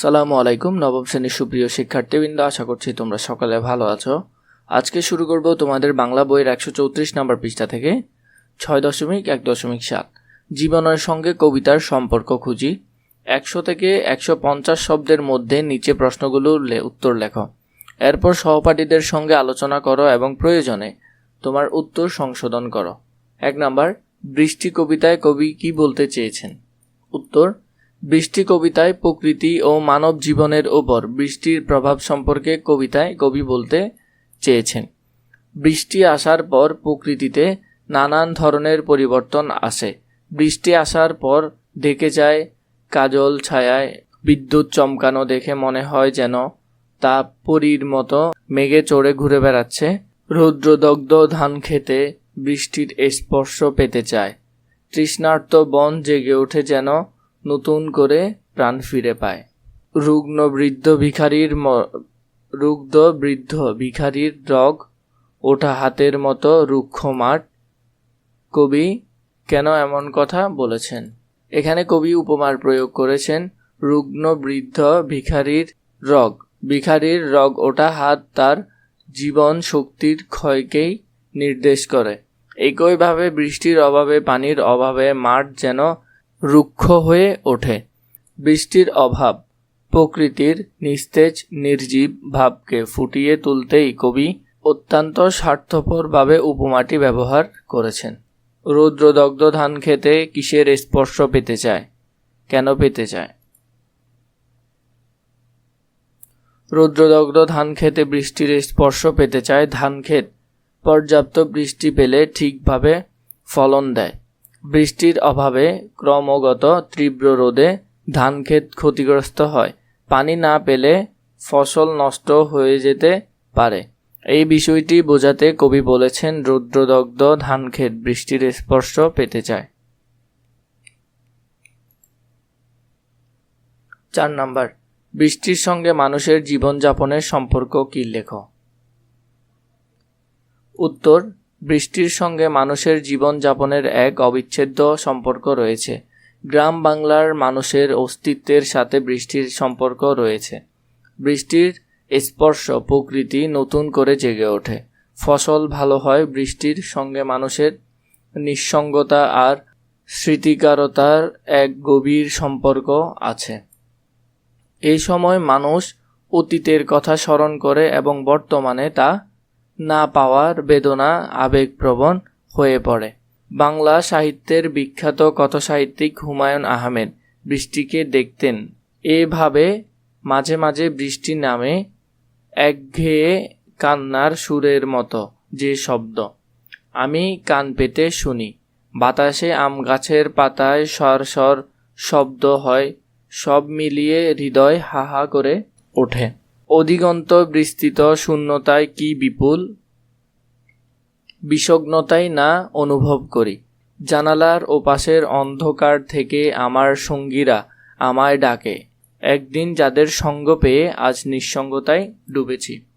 সালামু আলাইকুম, নবম শ্রেণির সুপ্রিয় শিক্ষার্থীবৃন্দ, আশা করছি তোমরা সকালে ভালো আছো। আজকে শুরু করব তোমাদের বাংলা বইয়ের একশো চৌত্রিশ নম্বর পৃষ্ঠা থেকে, ছয় দশমিক এক দশমিক সাত। জীবনের সঙ্গে কবিতার সম্পর্ক খুঁজি। একশো থেকে একশো পঞ্চাশ শব্দের মধ্যে নিচে প্রশ্নগুলোর উত্তর লেখো। এরপর সহপাঠীদের সঙ্গে আলোচনা করো এবং প্রয়োজনে তোমার উত্তর সংশোধন করো। এক নাম্বার, বৃষ্টি কবিতায় কবি কি বলতে চেয়েছেন? উত্তর বৃষ্টি কবিতায় প্রকৃতি ও মানব জীবনের ওপর বৃষ্টির প্রভাব সম্পর্কে কবিতায় কবি বলতে চেয়েছেন। বৃষ্টি আসার পর প্রকৃতিতে নানান ধরনের পরিবর্তন আসে। বৃষ্টি আসার পর ঢেকে যায়, কাজল ছায়ায় বিদ্যুৎ চমকানো দেখে মনে হয় যেন তা পরীর মতো মেঘে চড়ে ঘুরে বেড়াচ্ছে। রৌদ্রদগ্ধ ধান খেতে বৃষ্টির স্পর্শ পেতে চায়। তৃষ্ণার্ত বন জেগে ওঠে যেন নতুন করে প্রাণ ফিরে পায়। রুগ্ন বৃদ্ধ ভিখারির রুগ্ধ বৃদ্ধ ভিখারির রগ ওঠা হাতের মতো রুক্ষ মাঠ। কবি কেন এমন কথা বলেছেন? এখানে কবি উপমার প্রয়োগ করেছেন, রুগ্ন বৃদ্ধ ভিখারির রগ। ভিখারির রগ ওঠা হাত তার জীবন শক্তির ক্ষয়কেই নির্দেশ করে। একইভাবে বৃষ্টির অভাবে, পানির অভাবে মাঠ যেন রুক্ষ হয়ে ওঠে। বৃষ্টির অভাব, প্রকৃতির নিস্তেজ, নির্জীব ভাবকে ফুটিয়ে তুলতেই কবি অত্যন্ত স্বার্থপরভাবে উপমাটি ব্যবহার করেছেন। রৌদ্রদগ্ধ ধান খেতে কিসের স্পর্শ পেতে চায়? কেন পেতে চায়? রৌদ্রদগ্ধ ধান খেতে বৃষ্টির স্পর্শ পেতে চায়। ধান ক্ষেত পর্যাপ্ত বৃষ্টি পেলে ঠিকভাবে ফলন দেয়। বৃষ্টির অভাবে ক্রমাগত তীব্র রোদে ধান ক্ষেত ক্ষতিগ্রস্ত হয়। পানি না পেলে ফসল নষ্ট হয়ে যেতে পারে। এই বিষয়টি বোঝাতে কবি বলেছেন, রৌদ্রদগ্ধ ধান ক্ষেত বৃষ্টির স্পর্শ পেতে চায়। চার নাম্বার, বৃষ্টির সঙ্গে মানুষের জীবনযাপনের সম্পর্ক কি লেখ? উত্তর বৃষ্টির সঙ্গে মানুষের জীবনযাপনের এক অবিচ্ছেদ্য সম্পর্ক রয়েছে। গ্রাম বাংলার মানুষের অস্তিত্বের সাথে বৃষ্টির সম্পর্ক রয়েছে। বৃষ্টির স্পর্শ প্রকৃতি নতুন করে জেগে ওঠে। ফসল ভালো হয় বৃষ্টির সঙ্গে মানুষের নিঃসঙ্গতা আর স্মৃতিকারতার এক গভীর সম্পর্ক আছে। এই সময় মানুষ অতীতের কথা স্মরণ করে এবং বর্তমানে তা না পাওয়ার বেদনা আবেগপ্রবণ হয়ে পড়ে। বাংলা সাহিত্যের বিখ্যাত কথাসাহিত্যিক হুমায়ুন আহমেদ বৃষ্টিকে দেখতেন। এভাবে মাঝে মাঝে বৃষ্টি নামে একঘেয়ে কান্নার সুরের মতো যে শব্দ। আমি কান পেতে শুনি। বাতাসে আম গাছের পাতায় সর সর শব্দ হয়। সব মিলিয়ে হৃদয় হা হা করে ওঠে। অধিগন্ত বিস্তৃত শূন্যতায় কি বিপুল? বিষগ্নতাই না অনুভব করি। জানালার ওপাশের অন্ধকার থেকে আমার সঙ্গীরা আমায় ডাকে। একদিন যাদের সঙ্গ পেয়ে আজ নিঃসঙ্গতায় ডুবেছি।